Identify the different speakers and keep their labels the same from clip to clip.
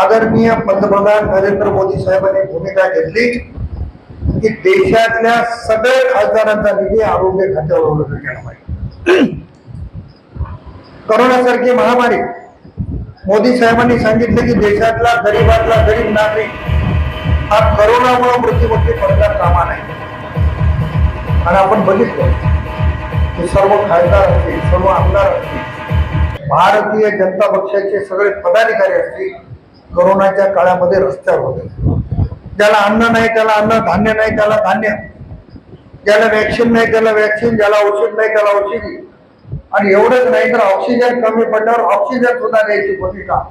Speaker 1: आदरणीय पंतप्रधान नरेंद्र मोदी साहेबांनी भूमिका घेतली की देशातल्या सगळ्या खासदारांचा निधी आरोग्य खात्यावर उपलब्ध केला पाहिजे. करोनासारखी महामारी. मोदी साहेबांनी सांगितलं की देशातला गरीबातला गरीब नागरिक हा करोनामुळे मृत्यूमुखी पडता कामा नाही आणि आपण बघितलं की सर्व खासदार असतील सर्व आमदार असतील भारतीय जनता पक्षाचे सगळे पदाधिकारी असतील करोनाच्या काळामध्ये रस्त्यावर होते. ज्याला अन्न नाही त्याला अन्न धान्य नाही त्याला धान्य. ज्याला वॅक्सिन नाही त्याला वॅक्सिन ज्याला औषध नाही त्याला औषधी. आणि एवढंच नाही तर ऑक्सिजन कमी पडल्यावर ऑक्सिजन सुद्धा द्यायची भूमिका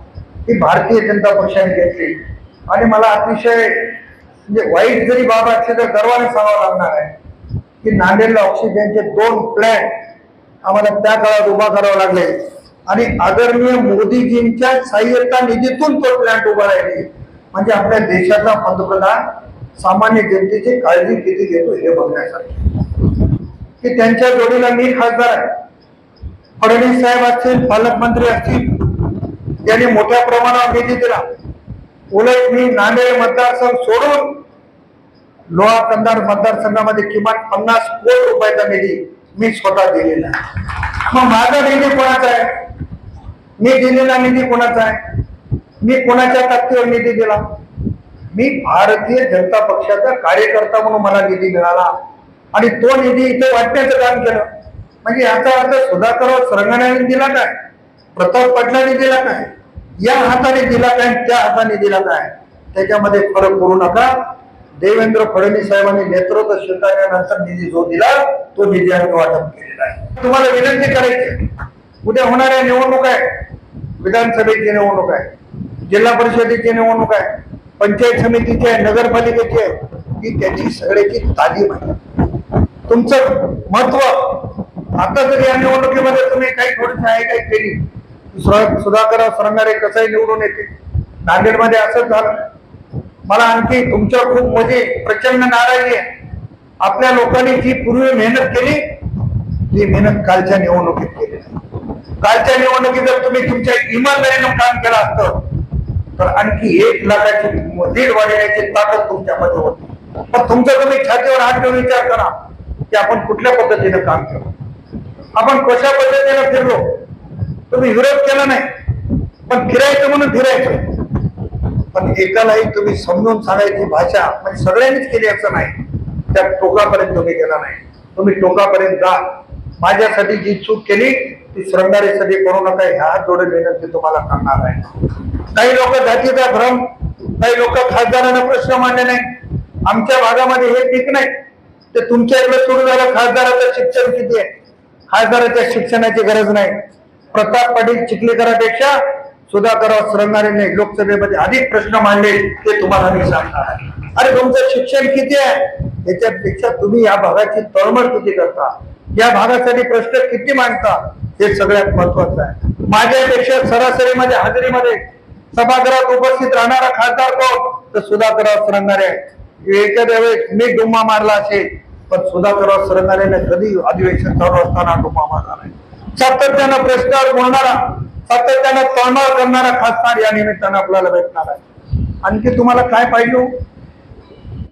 Speaker 1: ही भारतीय जनता पक्षाने घेतली. आणि मला अतिशय म्हणजे वाईट जरी बाब असली तर गर्वाने सांगावं लागणार आहे की नांदेडला ऑक्सिजनचे दोन प्लॅन आम्हाला त्या काळात उभा करावं लागले. आणि आदरणीय मोदीजींच्या सहाय्यता निधीतून तो प्लॅन्ट उभा राहिले. म्हणजे आपल्या देशाचा पंतप्रधान सामान्य जनतेची काळजी किती घेतो हे बघण्यासाठी. की त्यांच्या जोडीला मी खासदार आहे. फडणवीस साहेब असतील पालकमंत्री असतील यांनी मोठ्या प्रमाणावर निधी दिला. उलट मी नांदेड मतदारसंघ सोडून लोहा कंधार मतदारसंघामध्ये किमान पन्नास कोटी रुपयाचा निधी मी स्वतः दिलेला आहे. मग माझा निधी कोणाचा आहे? मी दिलेला निधी कोणाचा आहे? मी कोणाच्या ताकदीवर निधी दिला? मी भारतीय जनता पक्षाचा कार्यकर्ता म्हणून मला निधी मिळाला. आणि तो निधी इथे वाटण्याचं काम केलं. म्हणजे याचा अर्थ सुधाकरराव सरंगण्याने दिला काय? प्रताप पटनाने दिला काय? या हाताने दिला काय? त्या हाताने दिला काय? त्याच्यामध्ये फरक करू नका. देवेंद्र फडणवीस साहेबांनी नेतृत्व स्वीकारल्यानंतर निधी जो दिला तो निधी आम्ही वाटप केलेला आहे. तुम्हाला विनंती करायची उद्या होणाऱ्या निवडणूक आहे विधानसभेची निवडणूक आहे जिल्हा परिषदेची निवडणूक आहे पंचायत समितीची आहे नगरपालिकेची आहे ही त्याची सगळ्याची तालीम आहे. तुमचं महत्त्व आता जर या निवडणुकीमध्ये तुम्ही काही थोडीशी आहे काही केली सुधाकर सरंगारे कसंही निवडून येते नांदेडमध्ये असंच झालं. मला आणखी तुमच्यावर खूप म्हणजे प्रचंड नाराजी आहे. आपल्या लोकांनी जी पूर्वी मेहनत केली ती मेहनत कालच्या निवडणुकीत केली नाही. कालच्या निवडणुकीत जर तुम्ही तुमच्या इमानदारीनं काम केलं असतं तर आणखी एक लाखाची दीड वाढवण्याची ताकद तुमच्यामध्ये होती. पण तुमचा तुम्ही छातीवर हात घेऊन विचार करा की आपण कुठल्या पद्धतीनं काम केलं. आपण कशा पद्धतीनं फिरलो? तुम्ही विरोध केला नाही पण फिरायचं म्हणून फिरायचं. पण एकालाही तुम्ही समजून सांगायची भाषा म्हणजे सगळ्यांनीच केली असं नाही. त्या टोकापर्यंत तुम्ही गेला नाही. तुम्ही टोकापर्यंत जा. माझ्यासाठी जी चूक केली ती श्रंगारीसाठी करू नका. ह्या जोडे विनंती तुम्हाला करणार आहे. काही लोक जातीचा भ्रम काही लोक खासदारांना प्रश्न मांडले नाही. आमच्या भागामध्ये हे पीक नाही. ते तुमच्या इकडे सुरू झालं खासदाराचं शिक्षण किती आहे? खासदाराच्या शिक्षणाची गरज नाही. प्रताप पाटील चिखलीकरापेक्षा सुधाकरराव सरंगारेने लोकसभेमध्ये अधिक प्रश्न मांडले ते तुम्हाला मी सांगणार आहे. अरे तुमचं शिक्षण किती आहे? याच्यापेक्षा तुम्ही या भागाची तळमळ किती करता? या भागासाठी प्रश्न किती मांडता हे सगळ्यात महत्वाचं आहे. माझ्यापेक्षा सरासरीमध्ये हजेरीमध्ये सभागृहात उपस्थित राहणारा खासदार कोण? तर सुधाकरराव सरंगारे एखाद्या वेळेस मी डुम्मा मारला असेल पण सुधाकरराव सरंगारेने कधी अधिवेशन चालू असताना डुम्मा मारला नाही. सातत्यानं प्रश्नावर बोलणारा सातत्यानं तळमळ करणारा खासदार या निमित्तानं आपल्याला भेटणार आहे. आणखी तुम्हाला काय पाहिजे?